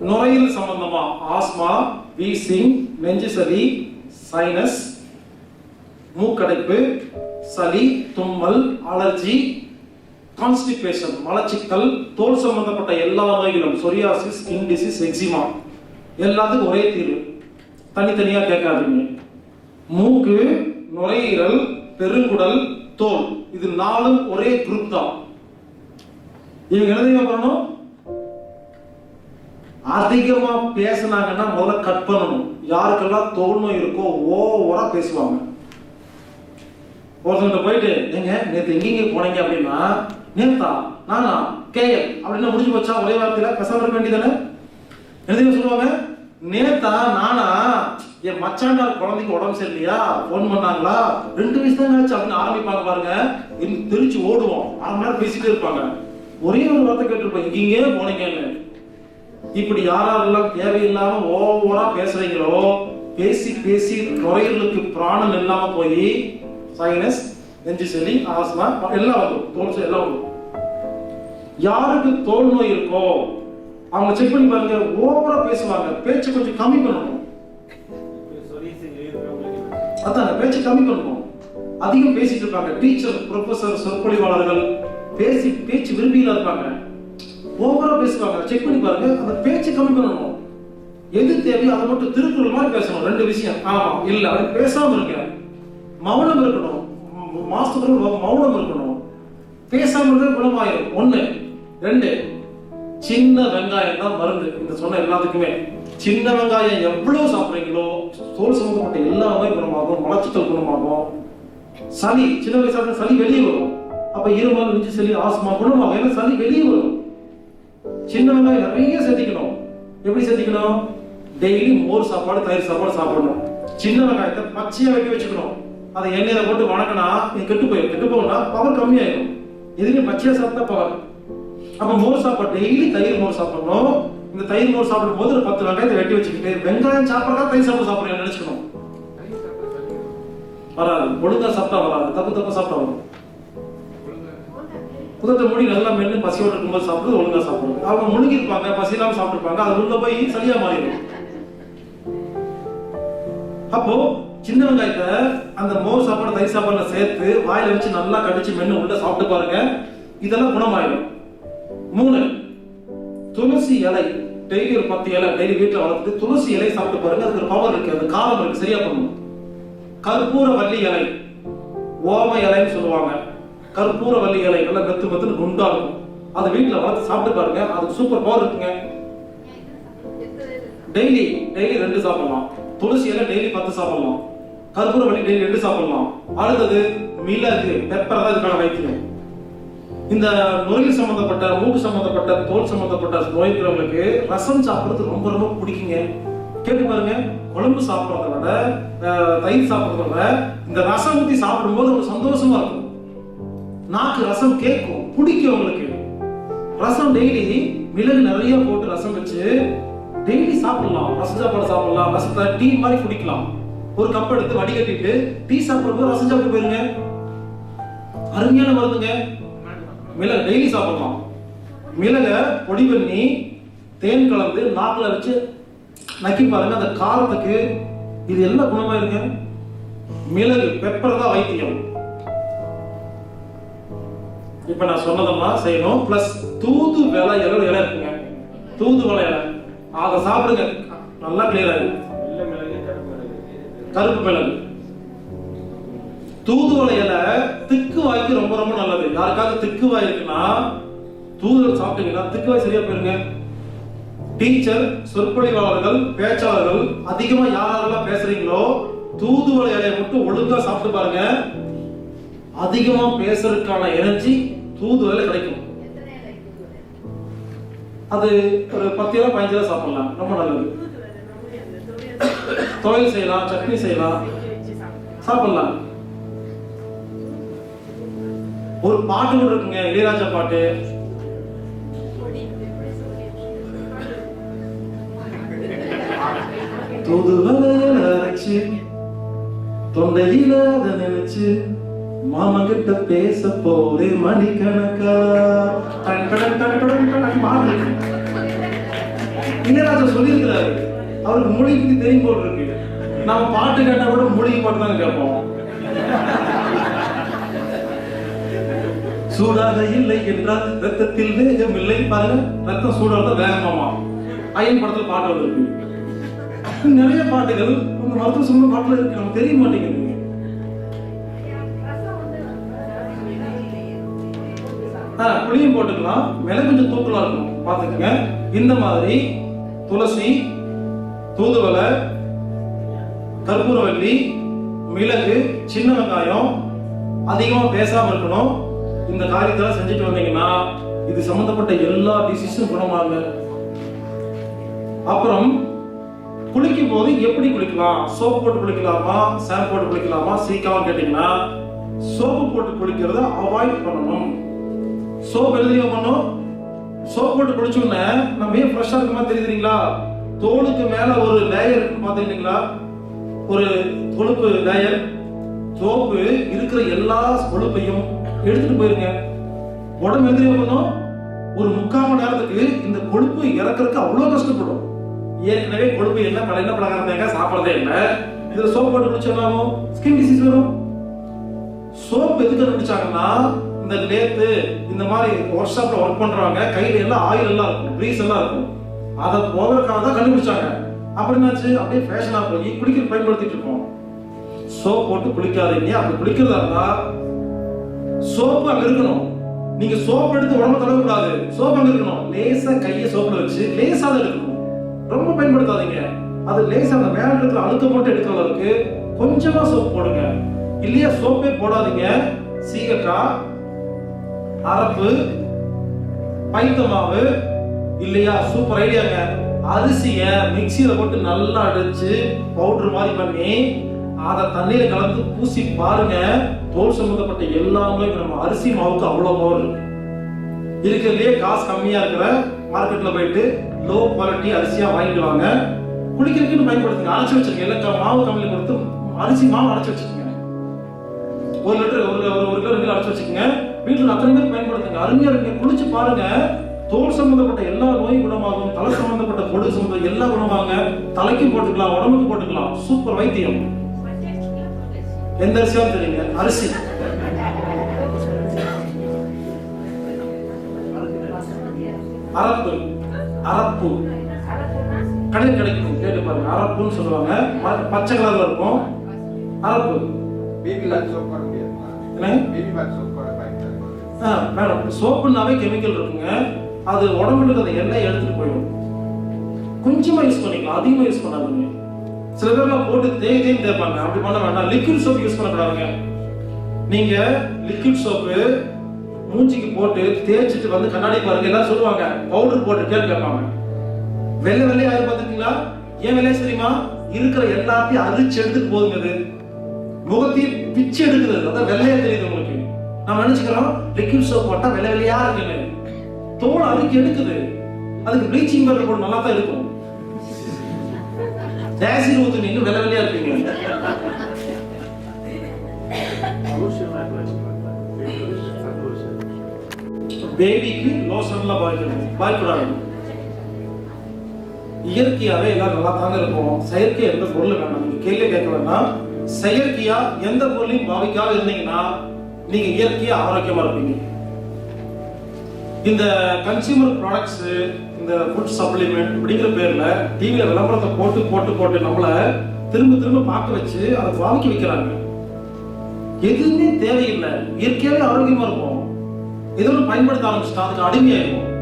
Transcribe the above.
நுரையீரல் சம்பந்தமா asthma wheezing நெஞ்சு சளி சைனஸ் மூக்கடைப்பு சளி தும்மல் அலர்ஜி கான்ஸ்டிபேஷன் மலச்சிக்கல் தோல் சம்பந்தப்பட்ட எல்லா நோய்களும் சொரியாசிஸ் ஸ்கின் டிசீஸ் எக்ஸிமா எல்லாத்துக்கும் ஒரே தீர்வு. தனித்தனியா கேட்காதீங்க. மூக்கு நுரையீரல் பெருங்குடல் தோல். இது நாலும் ஒரே குரூப் தான். இவங்க என்ன பண்ணணும்? அதிகமாக பேசுனாங்கன்னா முதல்ல கட் பண்ணணும். யாருக்கெல்லாம் தோணும் இருக்கோ ஓவராக பேசுவாங்க. ஒருத்தவங்க போயிட்டு நீங்க நேற்று எங்கெங்க போனீங்க? அப்படின்னா நேத்தா நானா கேஎல் அப்படின்னு முடிஞ்சு போச்சா ஒரே வார்த்தையில பேசாம இருக்க வேண்டியதானே எழுதி சொல்லுவாங்க? நேத்தா நானா என் மச்சாண்டா குழந்தைக்கு உடம்பு சரியில்லையா? ஃபோன் பண்ணாங்களா? ரெண்டு வயசு தான் ஆச்சு அப்படின்னு ஆரம்பிப்பாங்க பாருங்க. இன்னும் தெரிச்சு ஓடுவோம். அரை மணி நேரம் பேசிட்டே இருப்பாங்க. ஒரே ஒரு வார்த்தை கேட்டிருப்போம் இங்கே போனீங்கன்னு. இப்படி யாரெல்லாம் தேவையில்லாம ஓவரா பேசுறீங்களோ பேசி பேசி நுரையீரலுக்கு பிராணம் இல்லாம போய் சைனஸ் நெஞ்சு சளி ஆஸ்மா எல்லாம் வரும் தோல் எல்லாம் வரும் யாருக்கு தோல் நோய் இருக்கோ அவங்க செக் பண்ணி பாருங்க ஓவரா பேசுவாங்க. பேச்சு கொஞ்சம் கம்மி பண்ணணும். அதான் பேச்சு கம்மி பண்ணணும். அதிகம் பேசிட்டு இருப்பாங்க. டீச்சர் ப்ரொஃபசர் சொற்பொழிவாளர்கள் பேசி பேச்சு விரும்பியில இருப்பாங்க. ஓவரா பேசுவாங்க. செக் பண்ணி பாருங்க. அந்த பேச்சு கம்மி பண்ணணும். எது தேவையோ அதை மட்டும் திருக்குறள் மாதிரி பேசணும். ரெண்டு விஷயம். ஆமா இல்ல. அது பேசாம இருக்க மௌனம் இருக்கணும். ம- மாசத்துக்கு மௌனம் இருக்கணும். பேசாம இருக்க குணமாயிரும். ஒண்ணு. ரெண்டு. சின்ன வெங்காயம் தான் மருந்து. இந்த சொன்ன எல்லாத்துக்குமே. சின்ன வெங்காயம் எவ்வளவு சாப்பிடுறீங்களோ தோல் சம்பந்தப்பட்ட எல்லாமே குணமாகும். மலச்சிக்கல் குணமாகும். சளி சின்ன வயசு சளி வெளியே வரும். அப்ப இருமல் நெஞ்சு சளி ஆஸ்மா குணமாகும். ஏன்னா சளி வெளியே வரும். சின்ன வெங்காயம் நிறைய சேர்த்திக்கணும் எப்படி சேர்த்திக்கணும் டெய்லி மோர் சாப்பாடு தயிர் சாப்பாடு சாப்பிடணும். சின்ன வெங்காயத்தை பச்சையா வைக்க வச்சுக்கணும். அதை எண்ணெயில போட்டு வணக்கினா நீ கெட்டு போயிடும் கெட்டு போகும்னா பவர் கம்மியாயிடும். எதுவுமே பச்சையா சாப்பிட்டா பவர் அப்ப மோர் சாப்பாடு டெய்லி தயிர் மோர் சாப்பிடணும். இந்த தயிர் மோர் சாப்பிடும் போது ஒரு பத்து வெங்காயத்தை வெட்டி வச்சுக்கிட்டு வெங்காயம் சாப்பிட்றதா தயிர் சாப்பிட சாப்பிடுறேன் நினைச்சுக்கணும். வராது. ஒழுங்கா சாப்பிட்டா வராது. தப்பு தப்பு சாப்பிட்டா வரும் புதத்தை மூடி நல்லா மென்று பசியோடு இருக்கும்போது சாப்பிடுறது ஒழுங்கா சாப்பிடுறது அவங்க முழுங்கிருப்பாங்க பசி இல்லாம சாப்பிட்டுருப்பாங்க அது உள்ள போய் சரியா மாறிடும். அப்போ சின்ன வெங்காயத்தை அந்த மோர் சாப்பாடு தயிர் சாப்பாடுல சேர்த்து வாயில வச்சு நல்லா கடிச்சு மென்று உள்ள சாப்பிட்டு பாருங்க இதெல்லாம் குணமாயிடும். மூணு துளசி இலை டெய்லி ஒரு பத்து இலை டெய்லி வீட்டில் வளர்த்துட்டு துளசி இலை சாப்பிட்டு பாருங்க அதுக்கு ஒரு பவர் இருக்கு அந்த காலம் இருக்கு சரியா பண்ணும் கற்பூர வள்ளி இலை ஓம இலைன்னு சொல்லுவாங்க. கற்பூர வள்ளி இலை நல்லா மெத்து மெத்துன்னு குண்டா இருக்கும் அதை வீட்டுல வளர்த்து சாப்பிட்டு பாருங்க. அதுக்கு சூப்பர் பவர் இருக்குங்க. டெய்லி டெய்லி ரெண்டு சாப்பிடலாம். துளசி இலை டெய்லி பத்து சாப்பிடலாம். கற்பூர வள்ளி டெய்லி ரெண்டு சாப்பிடலாம். அடுத்தது மிளகு பெப்பர் தான் இதுக்கான வைத்தியம். இந்த நோய் சம்பந்தப்பட்ட மூக்கு சம்பந்தப்பட்ட தோல் சம்பந்தப்பட்ட நோய் இருக்கிறவங்களுக்கு ரசம் சாப்பிடுறது ரொம்ப ரொம்ப பிடிக்குங்க. கேட்டு பாருங்க. குழம்பு சாப்பிடுறத விட தயிர் சாப்பிடுறத விட இந்த ரசம் ஊற்றி சாப்பிடும்போது ஒரு சந்தோஷமா இருக்கும். நாக்கு ரசம் கேட்கும் பிடிக்கும் உங்களுக்கு. ரசம் டெய்லி மிளகு நிறைய போட்டு ரசம் வச்சு டெய்லி சாப்பிடலாம். ரசம் சாப்பாடு சாப்பிடலாம். ரசத்தை டீ மாதிரி குடிக்கலாம். ஒரு கப் எடுத்து வடிகட்டிட்டு டீ சாப்பிடும்போது ரசம் சாப்பிட்டு போயிருங்க. அருமையான மருந்துங்க. மிளகு டெய்லி சாப்பிடலாம். மிளக பொடி பண்ணி தேன் கலந்து நாக்கில் வச்சு நக்கி பாருங்க. அந்த காரத்துக்கு இது எல்லாம் குணமாயிருங்க மிளகு பெப்பர் தான் வைத்தியம். இப்ப நான் சொன்னதெல்லாம் செய்யணும். பிளஸ் தூது வேலை இலை இலை இருக்குங்க? தூது வேலை இலை அதை சாப்பிடுங்க. நல்லா கிளியர் ஆகும் கருப்பு மிளகு. தூதுவளை இலை திக்கு வாய்க்கு ரொம்ப ரொம்ப நல்லது. யாருக்காவது திக்கு வாய் இருக்குன்னா தூதுவளை சாப்பிட்டீங்கன்னா திக்கு வாய் சரியா போயிருங்க. டீச்சர் சொற்பொழிவாளர்கள் பேச்சாளர்கள் அதிகமா யாரெல்லாம் பேசுறீங்களோ தூதுவளை இலையை மட்டும் ஒழுங்கா சாப்பிட்டு பாருங்க. அதிகமா பேசுறதுக்கான எனர்ஜி தூதுவளை கிடைக்கும். அது ஒரு பத்து இலை பதினஞ்சு இலை சாப்பிடலாம். ரொம்ப நல்லது. துவையல் செய்யலாம் சட்னி செய்யலாம் சாப்பிடலாம். ஒரு பாட்டு கூட இருக்குங்க இளையராஜா பாட்டு. தூதுவளையல அரைச்சு தொண்டையில அதை நினைச்சு. மாமங்கிட்ட பேச போறே மணிக்கணக்கா இளையராஜா சொல்லியிருக்கிறாரு அவருக்கு மொழிக்கு தெரியும் போல் இருக்கு நாம பாட்டு கேட்டா கூட மொழிக்கு பாட்டு தான் கேட்போம் சூடாக இல்லை என்றால் ரத்தத்தில் வேகம் இல்லை பாருங்க ரத்தம் சூடாக வேகமாமா ஐயன் படத்துல பாட்டு வந்திருக்கு நிறைய பாட்டுகள் உங்க மருத்துவ சொன்ன பாட்டுல இருக்கு நமக்கு தெரிய மாட்டேங்குது புளியும் போட்டுக்கலாம். விலை கொஞ்சம் தூக்கலா இருக்கும். பார்த்துக்கங்க. இந்த மாதிரி துளசி தூதுவளை கற்பூரவல்லி மிளகு சின்ன வெங்காயம் அதிகமாக பேசாமல் இருக்கணும். இந்த காரியத்தெல்லாம் செஞ்சுட்டு வந்தீங்கன்னா இது சம்மந்தப்பட்ட எல்லா டிசீஸும் குணமாங்க அப்புறம் குளிக்கும் போது எப்படி குளிக்கலாம்? சோப்பு போட்டு குளிக்கலாமா? ஷாம்பு போட்டு குளிக்கலாமா? சீக்காம கேட்டீங்கன்னா சோப்பு போட்டு குளிக்கிறத அவாய்ட் பண்ணணும். சோப் எழுதிய பண்ணும் சோப் போட்டு குளிச்ச உடனே நம்ம ஏன் ஃப்ரெஷ்ஷாக இருக்குமா தெரியுதுங்களா தோலுக்கு மேலே ஒரு லேயர் இருக்கு பாத்தீங்களா ஒரு கொழுப்பு லேயர் சோப்பு இருக்கிற எல்லா கொழுப்பையும் எடுத்துட்டு போயிருங்க. உடம்பு எதிரே பண்ணும்? ஒரு முக்கால் மணி நேரத்துக்கு இந்த கொழுப்பு இறக்குறதுக்கு அவ்வளோ கஷ்டப்படும். ஏற்கனவே கொழுப்பு என்ன பல என்ன பலகாரம் தேங்க சாப்பிட்றதே இல்லை. இதில் சோப் போட்டு குளிச்சோம்னாலும் ஸ்கின் டிசீஸ் வரும். சோப் எதுக்கு கண்டுபிடிச்சாங்கன்னா இந்த லேத்து இந்த மாதிரி ஒர்க் ஷாப்ல ஒர்க் பண்றவங்க கையில எல்லாம் ஆயில் எல்லாம் இருக்கும் ப்ரீஸ் எல்லாம் இருக்கும். அதை போகிறதுக்காக தான் கண்டுபிடிச்சாங்க. அப்புறம் என்னாச்சு? அப்படியே ஃபேஷனா போய் குளிக்கிற பயன்படுத்திட்டு இருக்கோம். சோப் போட்டு குளிக்காதீங்க. அப்படி குளிக்கிறதா இருந்தா சோப்பு அங்க இருக்கணும். நீங்க சோப் எடுத்து உடம்பு தடவ கூடாது சோப் அங்க இருக்கணும். லேசா கையை சோப்ல வச்சு லேசா தான் எடுக்கணும். ரொம்ப பயன்படுத்தாதீங்க. அது லேசா அந்த மேல இருக்கிற அழுத்த மட்டும் எடுக்கிற அளவுக்கு கொஞ்சமா சோப் போடுங்க. இல்லையா சோப்பே போடாதீங்க. சீக்கிரம் அரப்பு பைத்தமாவு இல்லையா? சூப்பர் ஐடியாங்க. அரிசிய மிக்சியில போட்டு நல்லா அடிச்சு பவுடர் மாதிரி பண்ணி அதை தண்ணியில கலந்து பூசி பாருங்க. தோல் சம்பந்தப்பட்ட எல்லாமே நம்ம அரிசி மாவுக்கு அவ்வளவு பவர் இருக்கிறதுலயே காசு கம்மியா இருக்கிற மார்க்கெட்ல போயிட்டு லோ குவாலிட்டி அரிசியா வாங்கிட்டு வாங்க. குளிக்கிறதுக்குன்னு பயன்படுத்துங்க. அரைச்சி வச்சிருக்கேன். எல்லாம் மாவு கம்மியில கொடுத்து அரிசி மாவு அரைச்சி வச்சுக்கோங்க ஒரு லிட்டர் ஒரு ஒரு கிலோ ரெண்டு அரைச்சி வச்சுக்கோங்க. வீட்டில் அத்தனை பேர் பயன்படுத்துங்க. அருமையா இருக்கு குளிச்சு பாருங்க. தோல் சம்பந்தப்பட்ட எல்லா நோயும் குணமாகும். தலை சம்பந்தப்பட்ட பொடு சம்பந்தம் எல்லாம் குணமாங்க தலைக்கும் போட்டுக்கலாம் உடம்புக்கு போட்டுக்கலாம். சூப்பர் வைத்தியம். எந்த அரிசியாவும் தெரியுங்க அரிசி. அரப்பு. அரப்பு. கடையில் கிடைக்கும். கேட்டு பாருங்க. அரப்புன்னு சொல்லுவாங்க. பச்சை கலர்ல இருக்கும். அரப்பு. பேபி லாக் சோப் போட முடியாதுங்களா என்னங்க? பேபி லாக் சோப் மேடம் சோப்புனாவே கெமிக்கல் இருக்குங்க. அது உடம்புல இருக்கிற எண்ணெய் எடுத்துட்டு போயிடும். கொஞ்சமா யூஸ் பண்ணிக்கலாம் அதிகமா யூஸ் பண்ணாதீங்க. சில பேர்லாம் போட்டு தேய் தேய் தேய்ப்பாங்க. அப்படி பண்ண வேண்டாம். லிக்விட் சோப் யூஸ் பண்ணக்கூடாதுங்க. நீங்க லிக்விட் சோப்பு மூஞ்சிக்கு போட்டு தேய்ச்சிட்டு வந்து கண்ணாடி பாருங்க. எல்லாரும் சொல்லுவாங்க பவுடர் போட்டு கேள்வி கேட்பாங்க. வெள்ளை வெள்ளையா ஆகி பார்த்துருக்கீங்களா? ஏன் வெள்ளையா தெரியுமா? இருக்கிற எல்லாத்தையும் அரிச்சு எடுத்துட்டு போதுங்க அது. முகத்தையும் பிச்சு எடுக்கிறது அதான் வெள்ளையா தெரியுது உங்களுக்கு. நம்ம நினைச்சுக்கிறோம்? லிக்விட் சோப் போட்டா வெள்ளை வெள்ளையா இருக்குன்னு. தோல் அதுக்கு எடுக்குது. அதுக்கு ப்ளீச்சிங் பவுடர் போட்டு நல்லா தான் இருக்கும். ஜாசிர் ஊத்து நீங்க வெள்ளை வெள்ளையா இருப்பீங்க பேபிக்கு லோஷன்ல பாய்க்கணும் பாய்க்கூடாது இயற்கையாவே எல்லாம் நல்லா தாங்க இருக்கும். செயற்கையா எந்த பொருள் வேண்டாம். நீங்க கேள்வி கேட்க வேண்டாம். செயற்கையா எந்த பொருளையும் பாவிக்காம இருந்தீங்கன்னா நீங்க இயற்கையா ஆரோக்கியமா இருப்பீங்க. இந்த கன்சியூமர் ப்ராடக்ட்ஸ் இந்த ஃபுட் சப்ளிமெண்ட் அப்படிங்கிற பேர்ல டிவியில விளம்பரத்தை போட்டு போட்டு போட்டு நம்மள திரும்ப திரும்ப பார்க்க வச்சு அதை வாங்கி வைக்கிறாங்க. எதுவுமே தேவையில்லை. இயற்கையாகவே ஆரோக்கியமா இருக்கும் எதுவும் பயன்படுத்த ஆரம்பிச்சுட்டா அதுக்கு அடிமையாயிருக்கும்